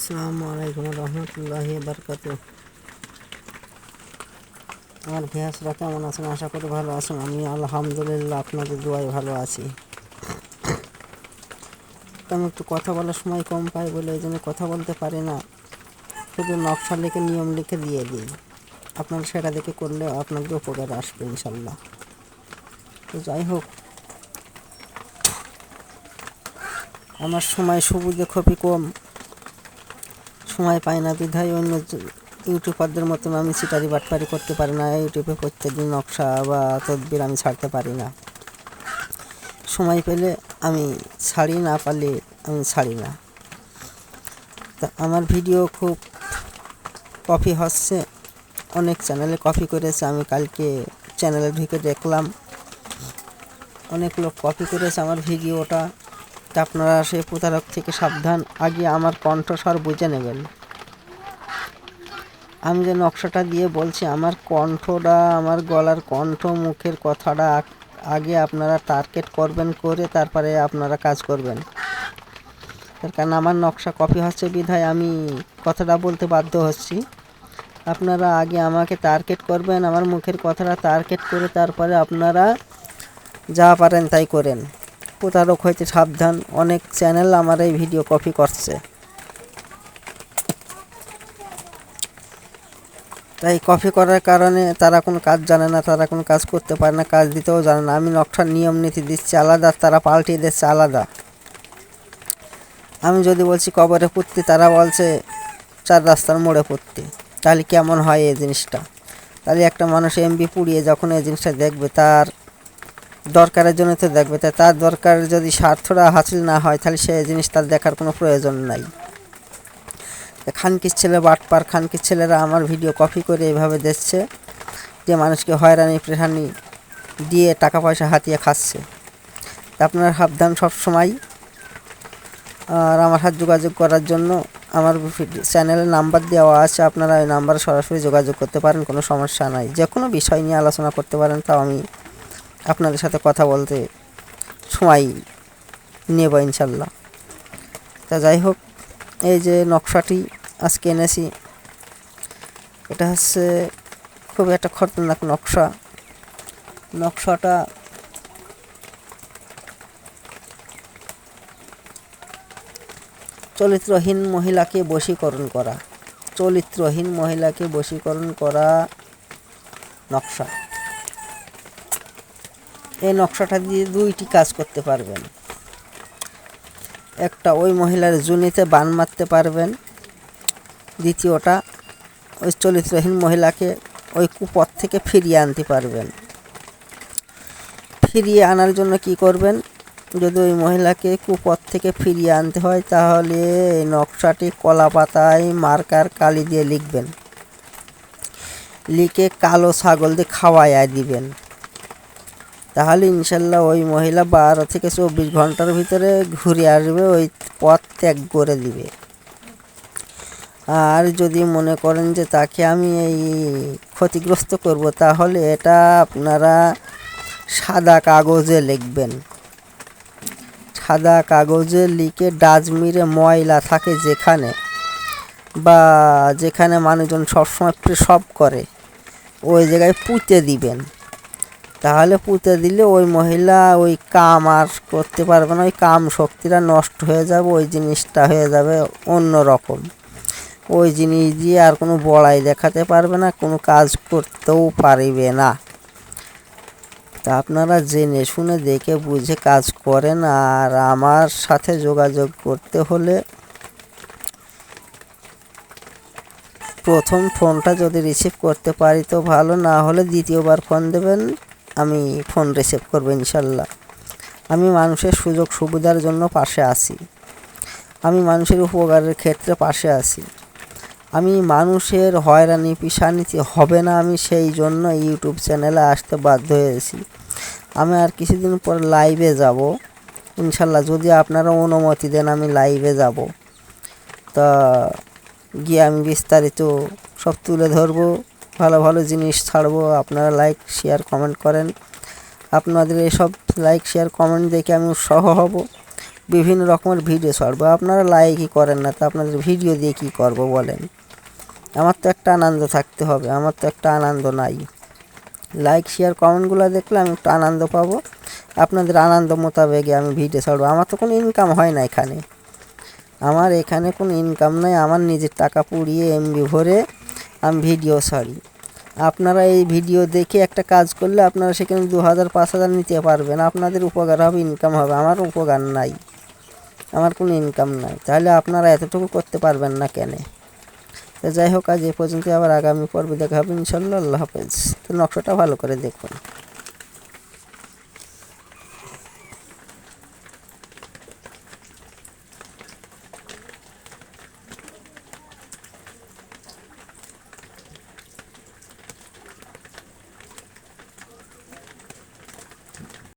আসসালামু আলাইকুম রহমতুল্লাহ বারকাত আমার ভেয়াসরা কেমন আছেন? আশা করি ভালো আছেন। আমি আলহামদুলিল্লাহ আপনাদের দোয়ায় ভালো আছি। আমি একটু কথা বলার সময় কম পাই বলে এই জন্য কথা বলতে পারি না। শুধু নকশা লিখে, নিয়ম লিখে দিয়ে দিই। আপনারা সেটা দেখে করলে আপনাদের উপকার আসবে ইনশাল্লাহ তো যাই হোক। আমার সময় সবুজে খুবই কম। সময় পাই না, বিধায় অন্য ইউটিউবারদের মতন আমি সিটারি বাটপারি করতে পারি না, ইউটিউবে প্রত্যেকদিন নকশা বা তদবির আমি ছাড়তে পারি না। সময় পেলে আমি ছাড়ি, না পারলে আমি ছাড়ি না। তা আমার ভিডিও খুব কপি হচ্ছে, অনেক চ্যানেলে কপি করেছে, আমি কালকে চ্যানেলে ঢুকে দেখলাম। অনেক লোক কপি করেছে আমার ভিডিওটা। তা আপনারা সে প্রতারক থেকে সাবধান। আগে আমার কণ্ঠস্বর বুঝে নেবেন। আমি যে নকশাটা দিয়ে বলছি, আমার কণ্ঠটা, আমার গলার কণ্ঠ, মুখের কথাটা আগে আপনারা টার্গেট করবেন করে তারপরে আপনারা কাজ করবেন। তার কারণ আমার নকশা কপি হচ্ছে বিধায় আমি কথাটা বলতে বাধ্য হচ্ছি। আপনারা আগে আমাকে টার্গেট করবেন, আমার মুখের কথাটা টার্গেট করে তারপরে আপনারা যা পারেন তাই করেন। প্রতারক হইতে সাবধান। অনেক চ্যানেল আমার এই ভিডিও কপি করছে। তাই কপি করার কারণে তারা কোনো কাজ জানে না, তারা কোনো কাজ করতে পারে না, কাজ দিতেও জানে না। আমি নকশার নিয়ম, নীতি দিচ্ছি, আলাদা, তারা পাল্টিয়ে দিচ্ছে, আলাদা। আমি যদি বলছি কবরে পুঁততে তারা বলছে চার রাস্তার মোড়ে পুঁততে তাহলে কেমন হয় এই জিনিসটা? তাহলে একটা মানুষ এমবি পুড়িয়ে যখন এই জিনিসটা দেখবে, তার দরকারের জন্য তো দেখবে তাই তার দরকার যদি স্বার্থটা হাসিল না হয়, তাহলে সেই জিনিস তার দেখার কোনো প্রয়োজন নাই। খানকির ছেলে বাটপার, খানকির ছেলেরা আমার ভিডিও কপি করে এভাবে দেখছে যে মানুষকে হয়রানি প্রেহানি দিয়ে টাকা পয়সা হাতিয়ে খাচ্ছে। আপনারা সাবধান সবসময়। আর আমার সাথে যোগাযোগ করার জন্য আমার চ্যানেলের নাম্বার দেওয়া আছে, আপনারা ওই নাম্বারে সরাসরি যোগাযোগ করতে পারেন, কোনো সমস্যা নাই। যে কোনো বিষয় নিয়ে আলোচনা করতে পারেন, তাও আমি আপনাদের সাথে কথা বলতে সময় নেব ইনশাল্লাহ। তা যাই হোক, এই যে নকশাটি আজকে এনেছি, এটা হচ্ছে খুব একটা খতরনাক নকশা। নকশাটা চরিত্রহীন মহিলাকে বশীকরণ করা, চরিত্রহীন মহিলাকে বশীকরণ করা নকশা। এই নকশাটা দিয়ে দুইটি কাজ করতে পারবেন। একটা ওই মহিলার জুনিতে বান মারতে পারবেন। দ্বিতীয়টা ওই চরিত্রহীন মহিলাকে ওই কুপথ থেকে ফিরিয়ে আনতে পারবেন। ফিরিয়ে আনার জন্য কি করবেন? যদি ওই মহিলাকে কুপথ থেকে ফিরিয়ে আনতে হয়, তাহলে এই নকশাটি কলা পাতায় মার্কার কালি দিয়ে লিখবেন। লিখে কালো ছাগল দিয়ে খাওয়াইয়া দিবেন। তাহলে ইনশাল্লাহ ওই মহিলা বারো থেকে চব্বিশ ঘণ্টার ভিতরে ঘুরে আসবে, ওই পথ ত্যাগ করে দিবে। আর যদি মনে করেন যে তাকে আমি এই ক্ষতিগ্রস্ত করব, তাহলে এটা আপনারা সাদা কাগজে লিখবেন। সাদা কাগজে লিখে ডাস্টবিনে ময়লা থাকে যেখানে বা যেখানে মানুষজন সবসময় সব করে, ওই জায়গায় পুঁতে দিবেন। তাহলে পুঁতে দিলে ওই মহিলা ওই কাম আর করতে পারবে না, ওই কাম শক্তিটা নষ্ট হয়ে যাবে, ওই জিনিসটা হয়ে যাবে অন্য রকম ওই জিনিস দিয়ে আর কোনো বড়াই দেখাতে পারবে না, কোনো কাজ করতেও পারবে না। তা আপনারা জেনে শুনে দেখে বুঝে কাজ করেন আর আমার সাথে যোগাযোগ করতে হলে প্রথম ফোনটা যদি রিসিভ করতে পারি তো ভালো, না হলে দ্বিতীয়বার ফোন দেবেন। আমি ফোন রিসিভ করব ইনশাল্লাহ। আমি মানুষের সুযোগ সুবিধার জন্য পাশে আছি। আমি মানুষের উপকারের ক্ষেত্রে পাশে আছি। আমি মানুষের হয়রানি পিসানিতে হবে না আমি সেই জন্য ইউটিউব চ্যানেলে আসতে বাধ্য হয়েছি। আমি আর কিছুদিন পর লাইভে যাব। ইনশাল্লাহ যদি আপনারা অনুমতি দেন আমি লাইভে যাব। তা গিয়ে আমি বিস্তারিত সব তুলে ধরবো। ভালো ভালো জিনিস ছাড়বো, আপনারা লাইক শেয়ার কমেন্ট করেন। আপনাদের এসব লাইক শেয়ার কমেন্ট দেখে আমি উৎসাহ হব। বিভিন্ন রকমের ভিডিও ছাড়বো। আপনারা লাইকই করেন না তা আপনাদের ভিডিও দিয়ে কী করব বলেন? আমার তো একটা আনন্দ থাকতে হবে, আমার তো একটা আনন্দ নাই। লাইক শেয়ার কমেন্টগুলো দেখলে আমি একটু আনন্দ পাবো। আপনাদের আনন্দ মোতাবেকে আমি ভিডিও ছাড়বো। আমার তো কোনো ইনকাম হয় না এখানে। আমার এখানে কোনো ইনকাম নাই, আমার নিজের টাকা পুড়িয়ে এমবি ভরে আমি ভিডিও ছাড়ি। আপনারা এই ভিডিও দেখে একটা কাজ করলে আপনারা সেখানে দু হাজার পাঁচ হাজার নিতে পারবেন। আপনাদের উপকার হবে ইনকাম হবে। আমার উপকার নাই। আমার কোনো ইনকাম নাই। তাহলে আপনারা এতটুকু করতে পারবেন না কেন? তো যাই হোক, আজ এ পর্যন্ত আবার আগামী পর্বে দেখা হবে ইনশাল্লাহ। আল্লাহ হাফেজ। তো নকশাটা ভালো করে দেখুন।